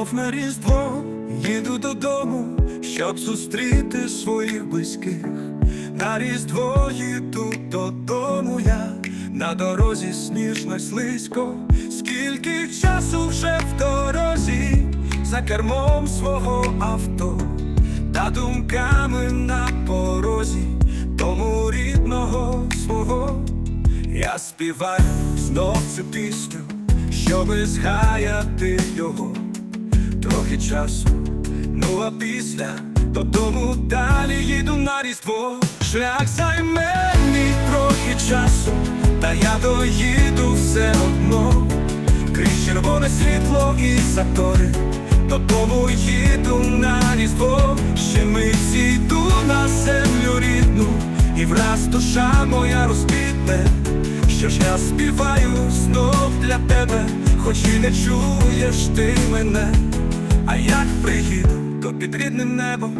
Знов на різдво їду додому, щоб зустріти своїх близьких. На різдво їду додому я, на дорозі сніжно слизько, скільки часу вже в дорозі, за кермом свого авто, та думками на порозі, тому рідного свого. Я співаю знов цю пісню, щоби згаяти його трохи часу. Ну а після додому далі їду на різдво. Шлях займе мій трохи часу, та я доїду все одно. Крізь червоне світло і затори, додому їду на різдво. Ще мить йду на землю рідну, і враз душа моя розквітне. Що ж я співаю знов для тебе, хоч і не чуєш ти мене. А як приїду, то під рідним небом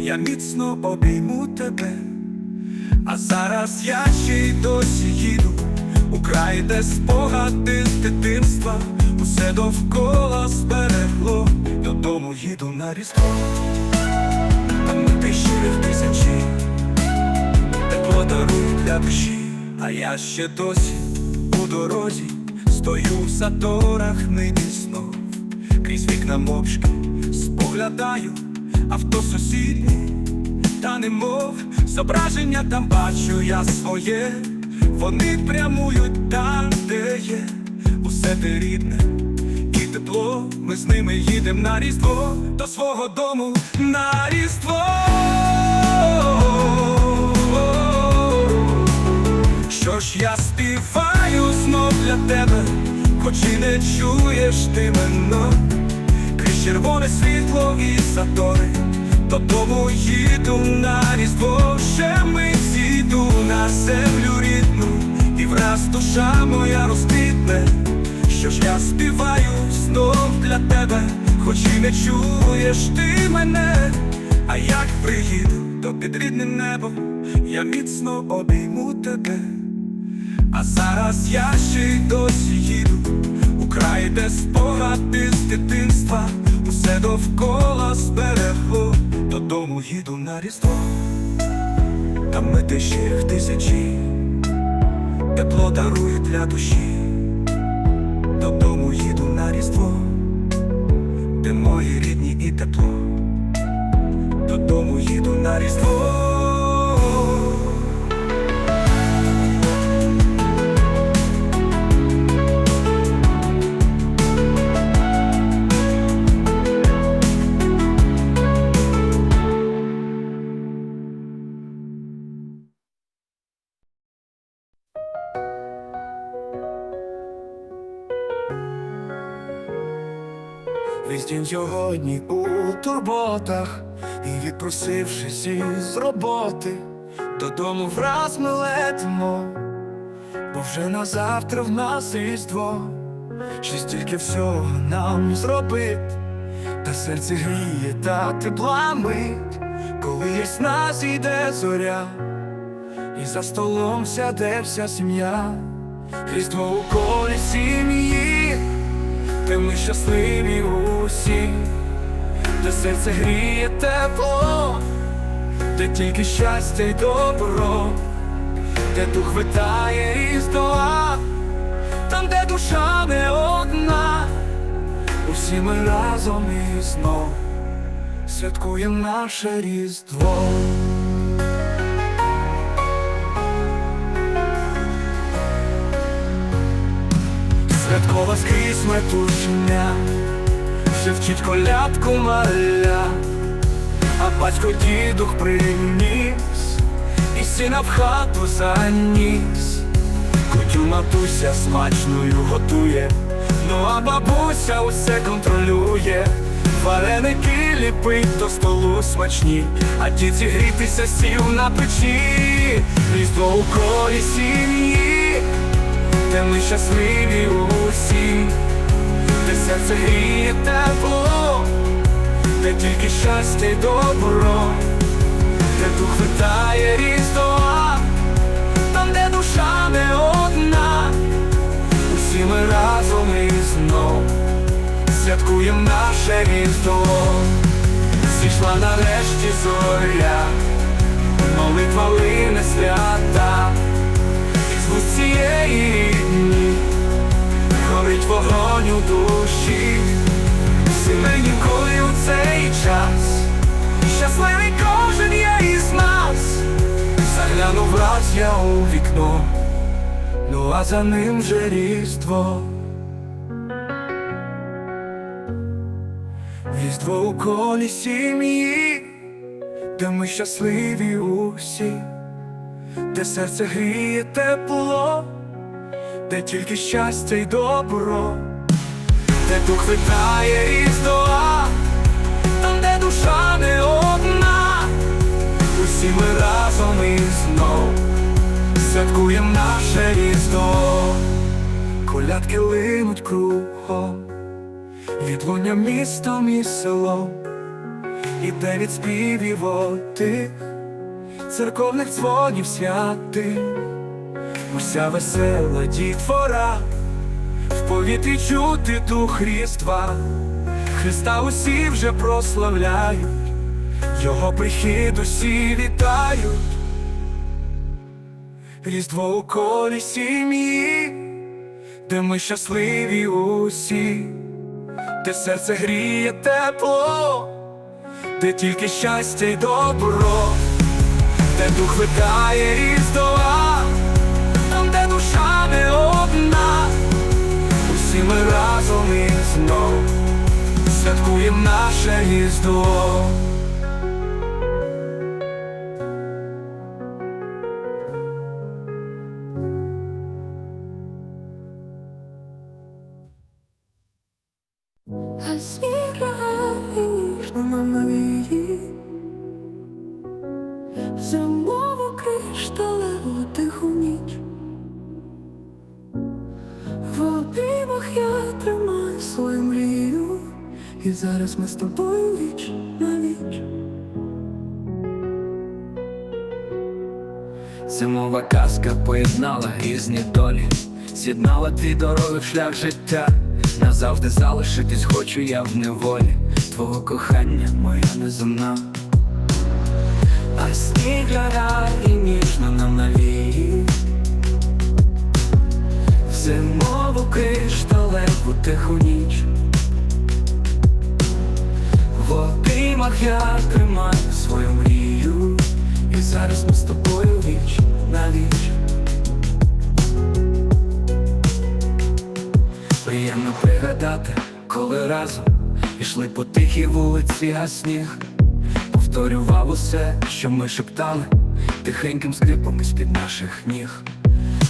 я міцно обійму тебе. А зараз я ще й досі їду у край, де спогади з дитинства, усе довкола зберегло, додому їду на різдво. Там ти щирих тисячі, тепло дарують для душі, а я ще досі у дорозі стою в заторах нині знов, крізь вікна мовчки. Споглядаю авто сусідні, та немов зображення там бачу я своє, вони прямують там, де є, усе те рідне. І тепло. Ми з ними їдемо на різдво. До свого дому на різдво. Що ж я співаю знов для тебе, хоч і не чуєш ти мене червоне світло і затори, додому їду на різдво, ще ми зійду на землю рідну, і враз душа моя розквітне, що ж я співаю знов для тебе, хоч і не чуєш ти мене, а як приїду, то під рідним небом я міцно обійму тебе. А зараз я ще й досі їду край, де спогади з дитинства, усе довкола зберегло, додому їду на різдво, там мети ще їх тисячі, тепло дарує для душі, додому їду на різдво, де мої рідні і тепло, додому їду на різдво. Сьогодні у турботах. І відпросившись із роботи Додому враз ми летимо. Бо вже на завтра в нас різдво. Ще стільки всього нам зробить. Та серце гріє та тепла мить. Коли ясна зійде зоря. І за столом сяде вся сім'я. Різдво у колі сім'ї. Де ми щасливі усі, де серце гріє тепло, де тільки щастя й добро, де дух витає із дола, там, де душа не одна, усі ми разом і знов святкуємо наше різдво. Святкова скрізь метушня, ще вчить колядку маля, а батько дідух приніс, і сина в хату заніс, Кутю матуся смачною готує, ну а бабуся усе контролює, вареники ліпить до столу смачні, а дід зігрітися сів на печі, різдво у колі сім'ї де ми щасливі усі, серце гріє тепло, де тільки щастя й добро, де дух витає різдва, там, де душа не одна, усі ми разом і знов святку святкуєм наше різдво, зійшла нарешті зоря, молитва лине свята, і з вуст цієї горить вогонь у душі, сімейні коли у цей час, щасливий кожен є із нас, заглянув раз я у вікно, ну а за ним же різдво. Різдво у колі сім'ї, де ми щасливі усі, де серце гріє тепло, де тільки щастя й добро, де дух витає різдва, там, де душа не одна, усі ми разом і знов святкуєм наше різдво, колядки линуть кругом. Відлуння містом і селом, іде від співів отих, церковних дзвонів святих, уся весела дітвора, в повітрі чути дух різдва, Христа усі вже прославляють, Його прихід усі вітають, Різдво у колі сім'ї, де ми щасливі усі. Де серце гріє тепло, де тільки щастя й добро, де дух витає різдва, там, усі ми разом і знов святкуємо наше різдво. Зараз ми з тобою віч на віч Зимова казка поєднала різні долі, з'єднала твій дороги шлях життя. Назавжди залишитись хочу я в неволі. Твого кохання моя неземна. А сніг лягає і ніжно нам навіє В Зимову кришталеву тиху ніч. В обіймах я тримаю свою мрію, і зараз ми з тобою віч на віч. Приємно пригадати, коли разом ішли по тихій вулиці, а сніг повторював усе, що ми шептали, тихеньким скрипом із-під наших ніг.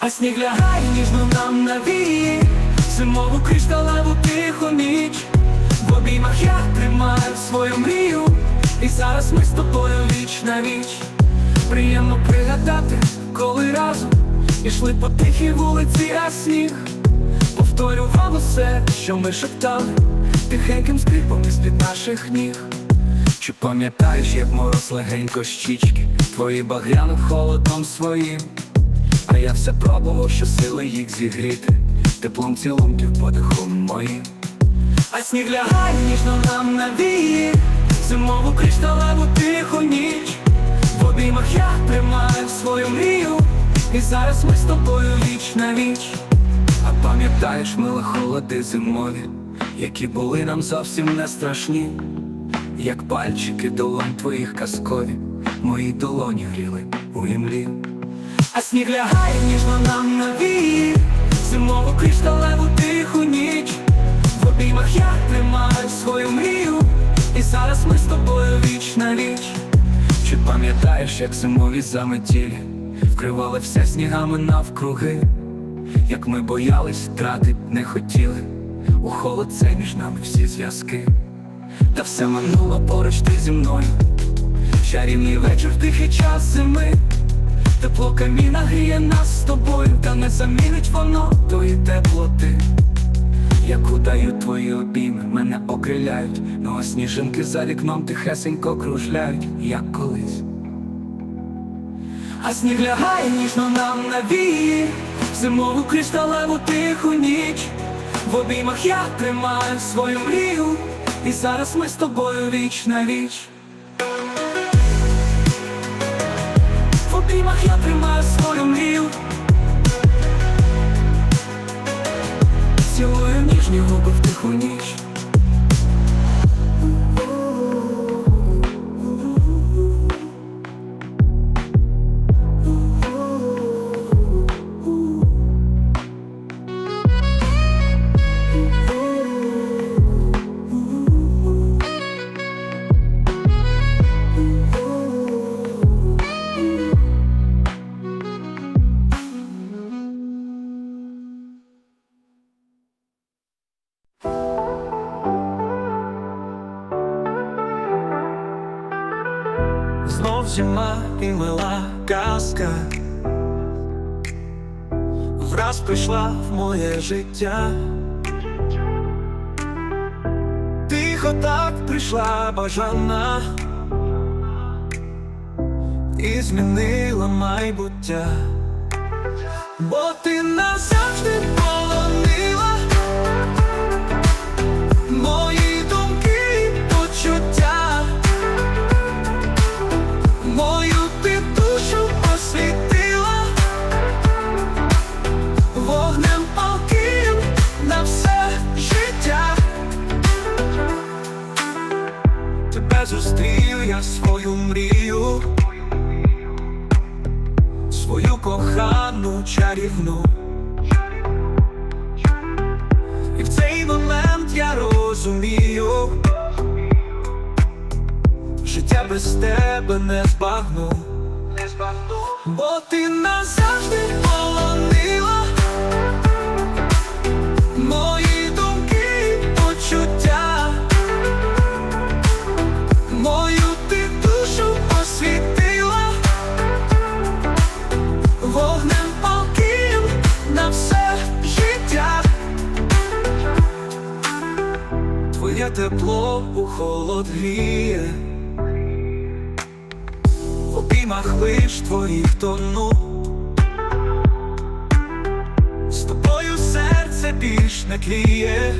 А сніг лягає ніжно нам на вії, зимову кришталеву тиху ніч. Обіймах я тримаю свою мрію, і зараз ми з тобою віч на віч. Приємно пригадати, коли разом ішли по тихій вулиці, а сніг повторював усе, що ми шептали, тихеньким скрипом із-під наших ніг. Чи пам'ятаєш, як мороз легенько щічки, твої багряни холодом своїм, а я все пробував, що сили їх зігріти, теплом цілунків подихом моїм. А сніг лягає ніжно нам на вії, зимову кришталеву тиху ніч. В обіймах я тримаю свою мрію, і зараз ми з тобою віч на віч. А пам'ятаєш, мили холоди зимові, які були нам зовсім не страшні, як пальчики долонь твоїх казкові, мої долоні гріли у імлі. А сніг лягає ніжно нам на вії, зимову кришталеву тиху ніч. Обіймах я тримаю свою мрію, і зараз ми з тобою віч на віч. Чи пам'ятаєш, як зимові заметілі вкривали все снігами навкруги? Як ми боялись, тратить не хотіли, у холод це між нами всі зв'язки. Та все минуло поруч ти зі мною. Чарівний вечір, тихий час зими. Тепло каміна гріє нас з тобою, та не замінить воно тої теплоти. Яку дають твої обійми, мене окриляють, ну а сніжинки за вікном тихесенько кружляють, як колись. А сніг лягає ніжно нам на зимову кришталеву тиху ніч. В обіймах я тримаю свою мрію, і зараз ми з тобою віч на віч. В обіймах я тримаю свою мрію. Цілую ніжні в тиху ніч. Зима і мила казка. Враз прийшла в моє життя. Тихо так прийшла бажана. І змінила майбуття, бо ти назавжди Тебе зустрів я свою мрію, свою кохану чарівну. І в цей момент я розумію. Життя без тебе не збагну, бо ти назавжди полонила твоїх тону. З тобою серце більш не тліє.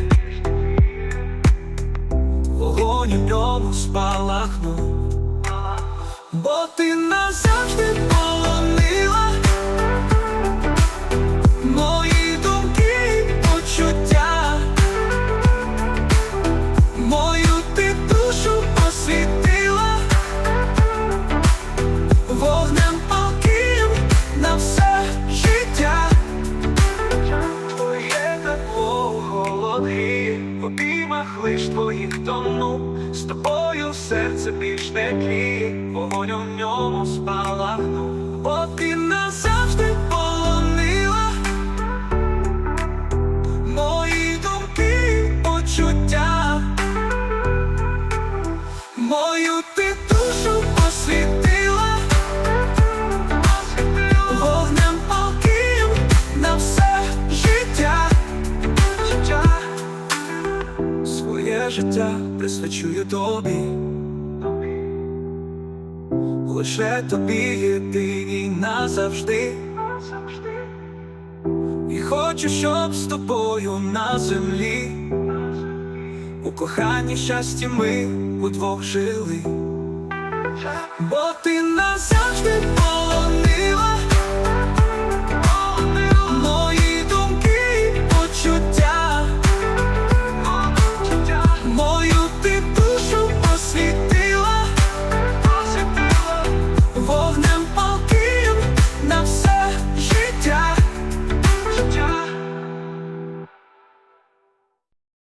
Вогонь у ньому спалахнув. Бо ти назавжди полонила серце більш не тліє, вогонь у ньому спалахнув. Бо ти назавжди полонила мої думки, почуття. Мою ти душу. Своє життя присвячую тобі. Лише тобі єдиній назавжди. І хочу, щоб з тобою на землі у коханні щасті ми удвох жили, бо ти назавжди полонила